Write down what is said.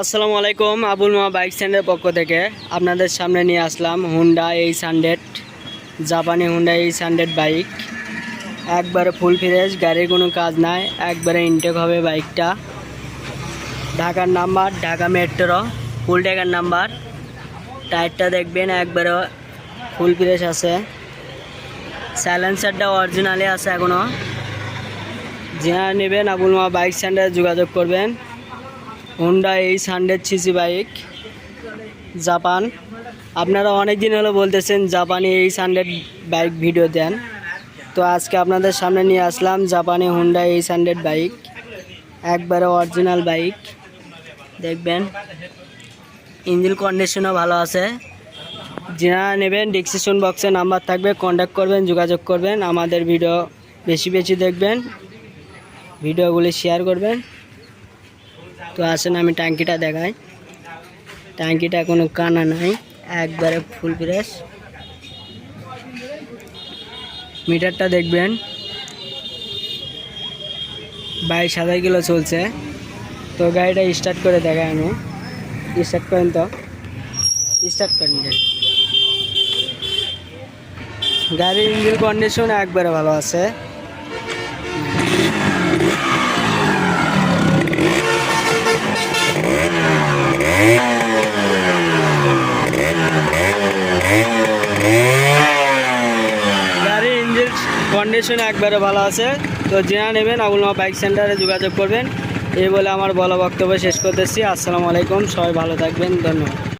আসসালামু আলাইকুম, আবুল মা বাইক স্ট্যান্ডের পক্ষ থেকে আপনাদের সামনে নিয়ে আসলাম হুন্ডা এইচ হান্ড্রেড জাপানি হুন্ডা এইচ হান্ড্রেড বাইক। একবারে ফুল ফ্রেশ গাড়ির কোনো কাজ নাই, একবারে ইনটেক হবে বাইকটা। ঢাকার নাম্বার, ঢাকা মেট্রো ফুল টাকার নাম্বার। টায়ারটা দেখবেন, একবারে ফুল ফ্রেশ আছে। সাইলেন্সারটা অরিজিনালি আছে এখনও যারা নেবেন আবুল মা বাইক স্ট্যান্ডে যোগাযোগ করবেন। Honda H hundred CC bike Japan আপনারা অনেক দিন হলো বলতেছেন জাপানি এইচ হান্ড্রেড বাইক ভিডিও দেন। তো আজকে আপনাদের সামনে নিয়ে আসলাম জাপানি হুন্ডা এইচ হান্ড্রেড বাইক একবারে অরিজিনাল বাইক দেখবেন ইঞ্জিন কন্ডিশনও ভালো আছে। যারা নেবেন ডিসক্রিপশন বক্সে নাম্বার থাকবে কন্ট্যাক্ট করবেন, যোগাযোগ করবেন। আমাদের ভিডিও বেশি বেশি দেখবেন। ভিডিওগুলি শেয়ার করবেন। তো আসেন, আমি ট্যাঙ্কিটা দেখাই। ট্যাঙ্কিটা কোনো কানা নাই, একবারে ফুল ফ্রেশ মিটারটা দেখবেন, বাইশ হাজার কিলো চলছে। তো গাড়িটা স্টার্ট করে দেখাই আমি। স্টার্ট করেন তো। স্টার্ট করেন গাড়ি। গাড়ির ইঞ্জিন কন্ডিশন একবারে ভালো আছে। গাড়ির ইঞ্জিন কন্ডিশন একবারে ভালো আছে। তো জেনে নেবেন, আবুল মা বাইক সেন্টারে যোগাযোগ করবেন। এই বলে আমার বলা বক্তব্য শেষ করতেছি। আসসালামু আলাইকুম, সবাই ভালো থাকবেন, ধন্যবাদ।